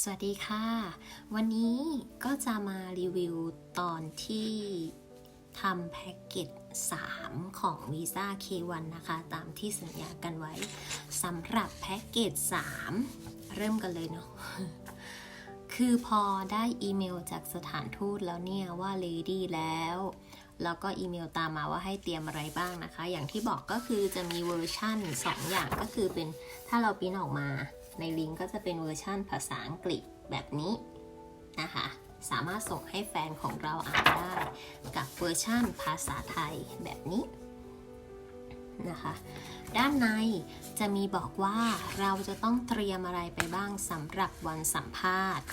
สวัสดีค่ะ วันนี้ก็จะมารีวิวตอนที่ทำแพ็กเกจ 3 ของ Visa K1 นะคะ ตามที่สัญญากันไว้สำหรับแพ็กเกจ 3 เริ่มกันเลยเนาะคือพอได้อีเมลจากสถานทูตแล้วเนี่ยว่า Lady แล้ว แล้วก็อีเมลตามมาว่าให้เตรียมอะไรบ้างนะคะ อย่างที่บอกก็คือจะมีเวอร์ชั่น 2 อย่างก็คือเป็นถ้าเราปิ้นออกมา ในลิงก์ก็จะเป็นเวอร์ชั่นภาษาอังกฤษแบบนี้นะคะ สามารถส่งให้แฟนของเราอ่านได้ กับเวอร์ชั่นภาษาไทยแบบนี้นะคะด้านในจะมีบอกว่าเราจะต้องเตรียมอะไรไปบ้างสำหรับวันสัมภาษณ์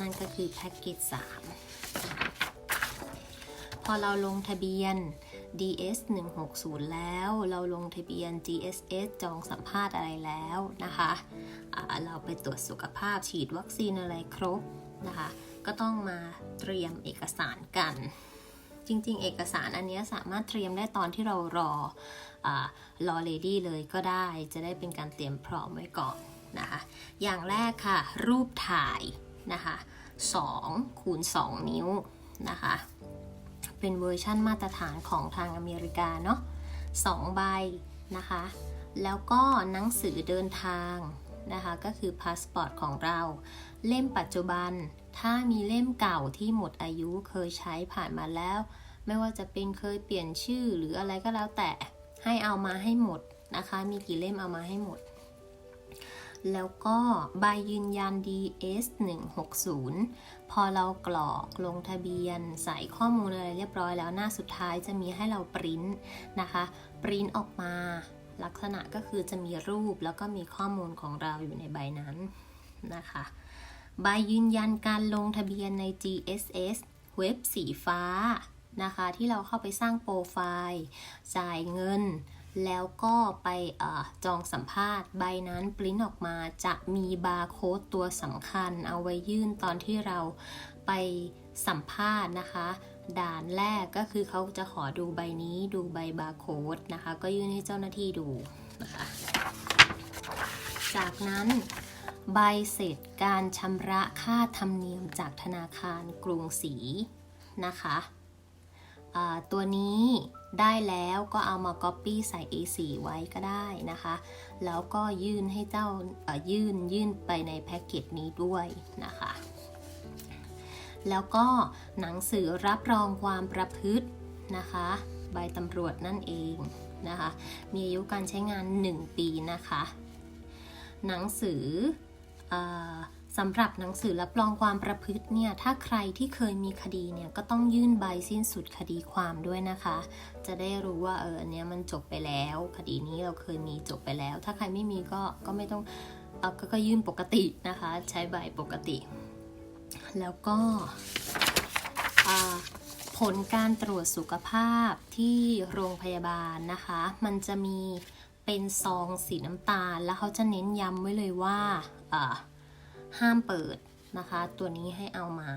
นั่นก็คือแพ็กเกจ3พอเราลงทะเบียน DS 160แล้ว เราลงทะเบียน GSS จองสัมภาษณ์อะไรแล้วนะคะะเราไปตรวจสุขภาพฉีดวัคซีนอะไรครบนะคะ ก็ต้องมาเตรียมเอกสารกัน จริงๆ เอกสารอันนี้สามารถเตรียมได้ตอนที่เรารอรอเลดี้เลยก็ได้ จะได้เป็นการเตรียมพร้อมไว้ก่อนนะคะ อย่างแรกค่ะ รูปถ่ายนะคะ2คูณ2นิ้วนะคะ เป็นเวอร์ชั่นมาตรฐานของทางอเมริกาเนาะสองใบนะคะ แล้วก็หนังสือเดินทางนะคะก็คือพาสปอร์ตของเรา เล่มปัจจุบัน ถ้ามีเล่มเก่าที่หมดอายุเคยใช้ผ่านมาแล้ว ไม่ว่าจะเป็นเคยเปลี่ยนชื่อหรืออะไรก็แล้วแต่ให้เอามาให้หมดนะคะ มีกี่เล่มเอามาให้หมด แล้วก็ใบยืนยัน DS 160พอเรากรอกลงทะเบียนใส่ข้อมูลอะไรเรียบร้อยแล้วหน้าสุดท้ายจะมีให้เราปริ้นนะคะปริ้นออกมาลักษณะก็คือจะมีรูปแล้วก็มีข้อมูลของเราอยู่ในใบนั้นนะคะใบยืนยันการลงทะเบียนใน GSS เว็บสีฟ้านะคะ ที่เราเข้าไปสร้างโปรไฟล์ จ่ายเงิน แล้วก็ไปอจองสัมภาษณ์ใบนั้นปริ้นออกมาจะมีบาร์โค้ดตัวสำคัญ เอาไว้ยื่นตอนที่เราไปสัมภาษณ์นะคะ ด่านแรกก็คือเขาจะขอดูใบนี้ดูใบบาร์โค้ดนะคะ ก็ยื่นให้เจ้าหน้าที่ดูนะคะจากนั้นใบเสร็จการชำระค่าธรรมเนียมจากธนาคารกรุงศรีนะคะ ตัวนี้ได้แล้วก็เอามา Copy ใส่ A4 ไว้ก็ได้นะคะ แล้วก็ยื่นให้เจ้ายื่นยื่นไปในแพ็กเกจนี้ด้วยนะคะ แล้วก็หนังสือรับรองความประพฤตินะคะ ใบตำรวจนั่นเองนะคะ มีอายุการใช้งาน 1 ปีนะคะ หนังสืออ สำหรับหนังสือรับรองความประพฤติเนี่ยถ้าใครที่เคยมีคดีเนี่ยก็ต้องยื่นใบสิ้นสุดคดีความด้วยนะคะ จะได้รู้ว่าเอออันเนี้ยมันจบไปแล้ว คดีนี้เราเคยมีจบไปแล้ว ถ้าใครไม่มีก็ก็ไม่ต้องเออก็ยื่นปกตินะคะ ใช้ใบปกติ แล้วก็ผลการตรวจสุขภาพที่โรงพยาบาลนะคะ มันจะมีเป็นซองสีน้ำตาล แล้วเขาจะเน้นย้ำไว้เลยว่า ห้ามเปิดนะคะ ตัวนี้ให้เอามา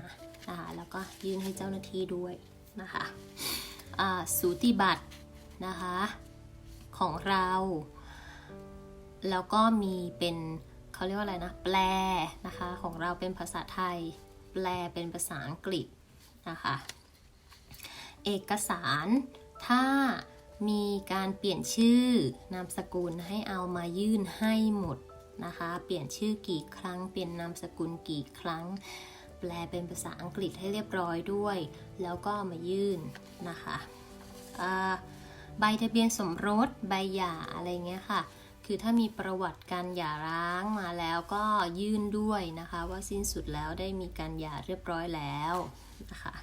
นะคะแล้วก็ยื่นให้เจ้าหน้าที่ด้วยนะคะสูติบัตรนะคะของเรา แล้วก็มีเป็นเขาเรียกว่าอะไรนะ แปลนะคะของเราเป็นภาษาไทย แปลเป็นภาษาอังกฤษนะคะเอกสารถ้ามีการเปลี่ยนชื่อนามสกุลให้เอามายื่นให้หมด นะคะ เปลี่ยนชื่อกี่ครั้ง เปลี่ยนนามสกุลกี่ครั้ง แปลเป็นภาษาอังกฤษให้เรียบร้อยด้วย แล้วก็มายื่นนะคะใบทะเบียนสมรสใบหย่าอะไรเงี้ยค่ะ คือถ้ามีประวัติการหย่าร้างมาแล้วก็ยื่นด้วยนะคะ ว่าสิ้นสุดแล้วได้มีการหย่าเรียบร้อยแล้วนะคะ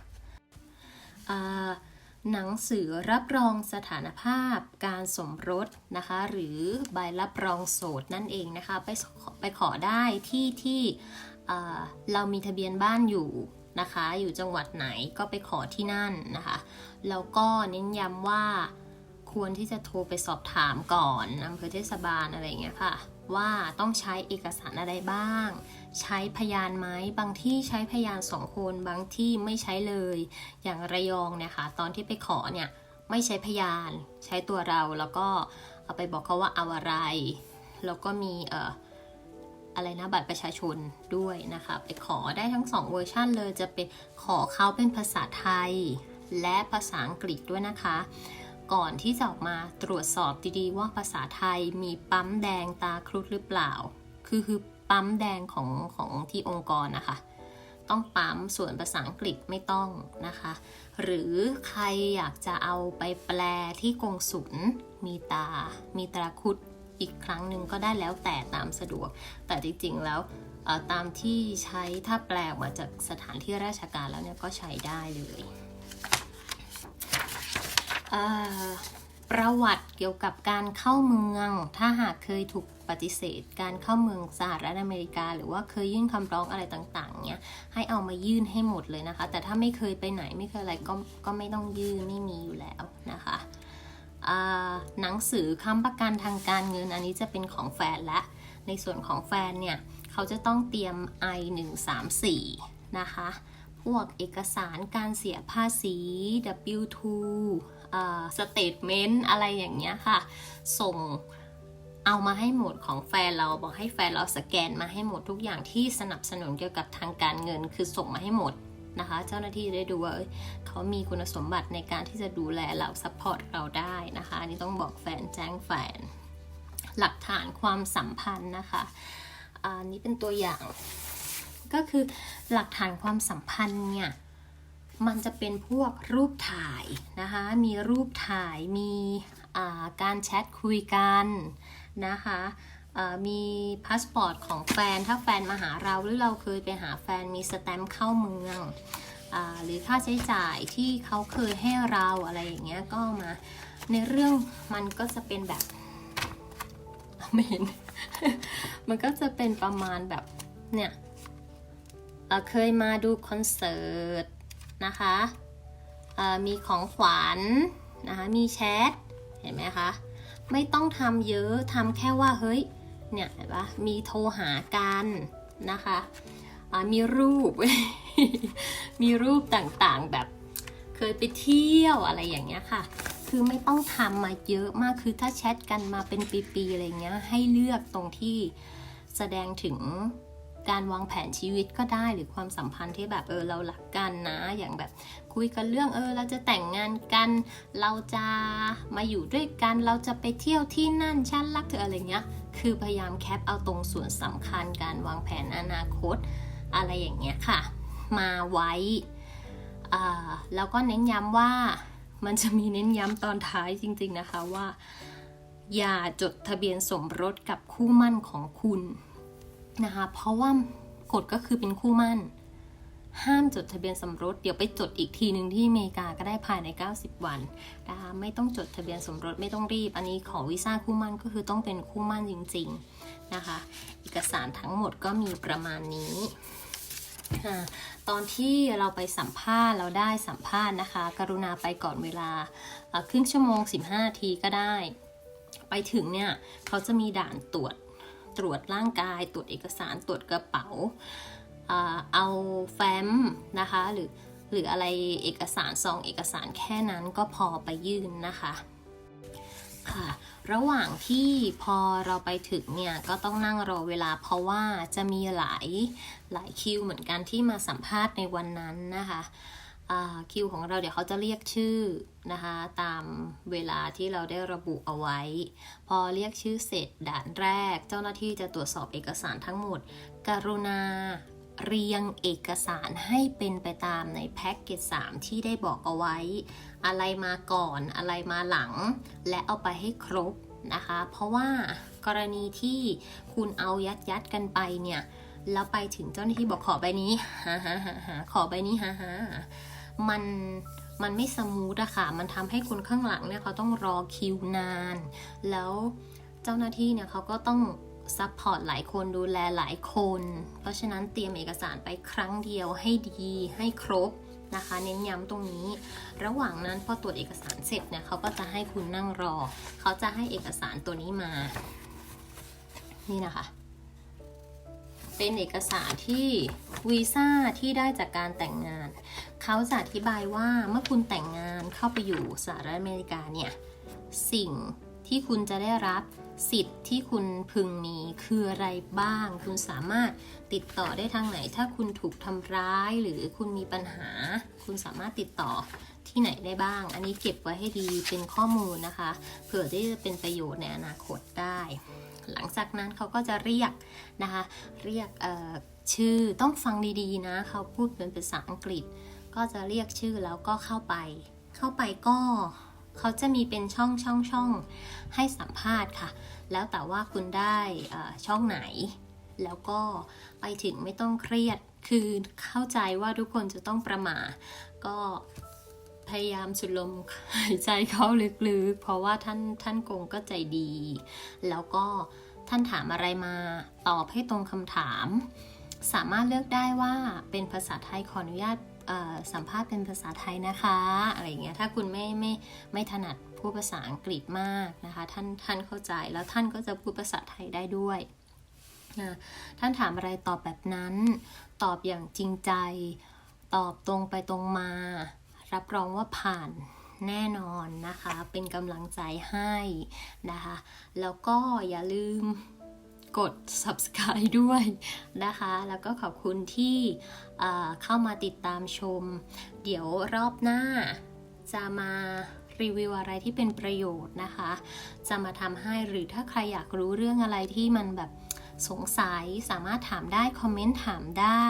หนังสือรับรองสถานภาพการสมรสนะคะ หรือใบรับรองโสดนั่นเองนะคะ ไปไปขอได้ที่ที่เรามีทะเบียนบ้านอยู่นะคะ อยู่จังหวัดไหนก็ไปขอที่นั่นนะคะ แล้วก็เน้นย้ำว่าควรที่จะโทรไปสอบถามก่อนอำเภอเทศบาลอะไรเงี้ยค่ะ ว่าต้องใช้เอกสารอะไรบ้าง ใช้พยานไหมบางที่ใช้พยานสองคนบางที่ไม่ใช้เลย อย่างระยองเนี่ยค่ะตอนที่ไปขอเนี่ยไม่ใช้พยานใช้ตัวเราแล้วก็เอาไปบอกเขาว่าเอาอะไร แล้วก็มีเอ่ออะไรนะบัตรประชาชนด้วยนะคะไปขอได้ทั้งสองเวอร์ชันเลยจะเป็นขอเขาเป็นภาษาไทย และภาษาอังกฤษด้วยนะคะ ก่อนที่จะออกมาตรวจสอบดีๆ ว่าภาษาไทยมีปั๊มแดงตาครุฑหรือเปล่า คือคือปั๊มแดงของของที่องค์กรนะคะ ต้องปั๊มส่วนภาษาอังกฤษไม่ต้องนะคะ หรือใครอยากจะเอาไปแปลที่กงสุลมีตา มีตาคุดอีกครั้งหนึ่งก็ได้แล้วแต่ตามสะดวก แต่จริงๆแล้วตามที่ใช้ถ้าแปลออกมาจากสถานที่ราชการแล้วเนี่ยก็ใช้ได้เลย ประวัติเกี่ยวกับการเข้าเมือง ถ้าหากเคยถูกปฏิเสธ การเข้าเมืองสหรัฐอเมริกา หรือว่าเคยยื่นคำร้องอะไรต่างๆเนี่ยให้เอามายื่นให้หมดเลยนะคะ แต่ถ้าไม่เคยไปไหนไม่เคยอะไรก็ก็ไม่ต้องยื่นไม่มีอยู่แล้วนะคะหนังสือค้ำประกันทางการเงินอันนี้จะเป็นของแฟนและ ในส่วนของแฟนเนี่ยเขาจะต้องเตรียม I 1 3 4นะคะ พวกเอกสารการเสียภาษี W2 อ่า statement อะไรอย่างเงี้ยค่ะ ส่งเอามาให้หมดของแฟนเราบอกให้แฟนเราสแกนมาให้หมดทุกอย่างที่สนับสนุนเกี่ยวกับทางการเงินคือส่งมาให้หมดนะคะ เจ้าหน้าที่ได้ดูว่าเอ้ยเขามีคุณสมบัติในการที่จะดูแลเราซัพพอร์ตเราได้นะคะนี่ต้องบอกแฟนแจ้งแฟน หลักฐานความสัมพันธ์นะคะอันนี้เป็นตัวอย่าง ก็คือหลักฐานความสัมพันธ์เนี่ย มันจะเป็นพวกรูปถ่ายนะคะ มีรูปถ่าย มีการแชทคุยกันนะคะมีพาสปอร์ตของแฟน ถ้าแฟนมาหาเราหรือเราเคยไปหาแฟนมีสแตมป์เข้าเมืองอหรือค่าใช้จ่ายที่เขาเคยให้เราอะไรอย่างเงี้ยก็มาในเรื่องมันก็จะเป็นแบบไม่เห็น มันก็จะเป็นประมาณแบบเนี่ยเคยมาดูคอนเสิร์ต นะคะมีของขวัญนะคะมีแชทเห็นไหมคะไม่ต้องทำเยอะทำแค่ว่าเฮ้ยเนี่ยเห็นปะมีโทรหากันนะคะมีรูป มีรูปต่างๆแบบเคยไปเที่ยวอะไรอย่างเงี้ยค่ะ คือไม่ต้องทำมาเยอะมากคือถ้าแชทกันมาเป็นปีๆอะไรเงี้ยให้เลือกตรงที่แสดงถึง การวางแผนชีวิตก็ได้หรือความสัมพันธ์ที่แบบเออเราหลักกันนะ อย่างแบบคุยกันเรื่องเออเราจะแต่งงานกัน เราจะมาอยู่ด้วยกันเราจะไปเที่ยวที่นั่นฉันรักเธออะไรเงี้ยคือพยายามแคปเอาตรงส่วนสำคัญการวางแผนอนาคต อะไรอย่างเงี้ยค่ะ มาไว้แล้วก็เน้นย้ำว่ามันจะมีเน้นย้ำตอนท้ายจริง ๆนะคะว่า อย่าจดทะเบียนสมรสกับคู่มั่นของคุณ นะคะ เพราะว่ากฎก็คือเป็นคู่มั่น ห้ามจดทะเบียนสมรส เดี๋ยวไปจดอีกทีหนึ่งที่อเมริกาก็ได้ภายใน 90 วันนะคะไม่ต้องจดทะเบียนสมรสไม่ต้องรีบ อันนี้ขอวีซ่าคู่มั่นก็คือต้องเป็นคู่มั่นจริง ๆนะคะ เอกสารทั้งหมดก็มีประมาณนี้ตอนที่เราไปสัมภาษณ์เราได้สัมภาษณ์นะคะ กรุณาไปก่อนเวลาครึ่งชั่วโมง 15นาทีก็ได้ ไปถึงเนี่ยเขาจะมีด่านตรวจ ตรวจร่างกาย ตรวจเอกสารตรวจกระเป๋า เอาแฟ้มนะคะหรือหรืออะไรเอกสารซองเอกสารแค่นั้นก็พอไปยื่นนะคะค่ะระหว่างที่พอเราไปถึงเนี่ยก็ต้องนั่งรอเวลาเพราะว่าจะมีหลายหลายคิวเหมือนกันที่มาสัมภาษณ์ในวันนั้นนะคะ คิวของเราเดี๋ยวเขาจะเรียกชื่อนะคะตามเวลาที่เราได้ระบุเอาไว้ พอเรียกชื่อเสร็จด่านแรก เจ้าหน้าที่จะตรวจสอบเอกสารทั้งหมด กรุณาเรียงเอกสารให้เป็นไปตามในแพ็กเกจ3ที่ได้บอกเอาไว้ อะไรมาก่อนอะไรมาหลัง และเอาไปให้ครบนะคะ เพราะว่ากรณีที่คุณเอายัดยัดกันไปเนี่ยแล้วไปถึงเจ้าหน้าที่บอกขอใบนี้หาหาหาหาขอใบนี้หาหา มันมันไม่สมูทอะค่ะ มันทำให้คนข้างหลังเนี่ยเขาต้องรอคิวนาน แล้วเจ้าหน้าที่เนี่ยเขาก็ต้องซัพพอร์ตหลายคนดูแลหลายคน เพราะฉะนั้นเตรียมเอกสารไปครั้งเดียวให้ดีให้ครบนะคะ เน้นย้ำตรงนี้ ระหว่างนั้นพอตรวจเอกสารเสร็จเนี่ยเขาก็จะให้คุณนั่งรอ เขาจะให้เอกสารตัวนี้มา นี่นะคะ เป็นเอกสารที่วีซ่าที่ได้จากการแต่งงาน เขาจะอธิบายว่าเมื่อคุณแต่งงานเข้าไปอยู่สหรัฐอเมริกาเนี่ยสิ่งที่คุณจะได้รับสิทธิ์ที่คุณพึงมีคืออะไรบ้าง คุณสามารถติดต่อได้ทางไหน ถ้าคุณถูกทำร้ายหรือคุณมีปัญหา คุณสามารถติดต่อที่ไหนได้บ้าง อันนี้เก็บไว้ให้ดีเป็นข้อมูลนะคะ เผื่อที่จะเป็นประโยชน์ในอนาคตได้ หลังจากนั้นเขาก็จะเรียกนะคะ เรียกชื่อต้องฟังดีๆนะเขาพูดเป็นภาษาอังกฤษ ก็จะเรียกชื่อแล้วก็เข้าไป เข้าไปก็เขาจะมีเป็นช่องช่องช่องให้สัมภาษณ์ค่ะ แล้วแต่ว่าคุณได้ช่องไหน แล้วก็ไปถึงไม่ต้องเครียดคือเข้าใจว่าทุกคนจะต้องประมาก็ พยายามสุดลมหายใจเข้าลึกๆ เพราะว่าท่านท่านกงก็ใจดี แล้วก็ท่านถามอะไรมาตอบให้ตรงคำถาม สามารถเลือกได้ว่าเป็นภาษาไทยขออนุญาตสัมภาษณ์เป็นภาษาไทยนะคะอะไรอย่างเงี้ยถ้าคุณไม่ไม่ไม่ถนัดพูดภาษาอังกฤษมากนะคะท่านท่านเข้าใจแล้วท่านก็จะพูดภาษาไทยได้ด้วยท่านถามอะไรตอบแบบนั้น ตอบอย่างจริงใจ ตอบตรงไปตรงมา รับรองว่าผ่านแน่นอนนะคะ เป็นกำลังใจให้นะคะ แล้วก็อย่าลืมกด subscribe ด้วยนะคะ แล้วก็ขอบคุณที่เข้ามาติดตามชม เดี๋ยวรอบหน้าจะมารีวิวอะไรที่เป็นประโยชน์นะคะ จะมาทำให้หรือถ้าใครอยากรู้เรื่องอะไรที่มันแบบสงสัยสามารถถามได้ คอมเมนต์ถามได้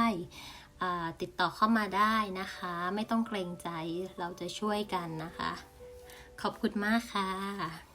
ติดต่อเข้ามาได้นะคะ ไม่ต้องเกรงใจเราจะช่วยกันนะคะ ขอบคุณมากค่ะ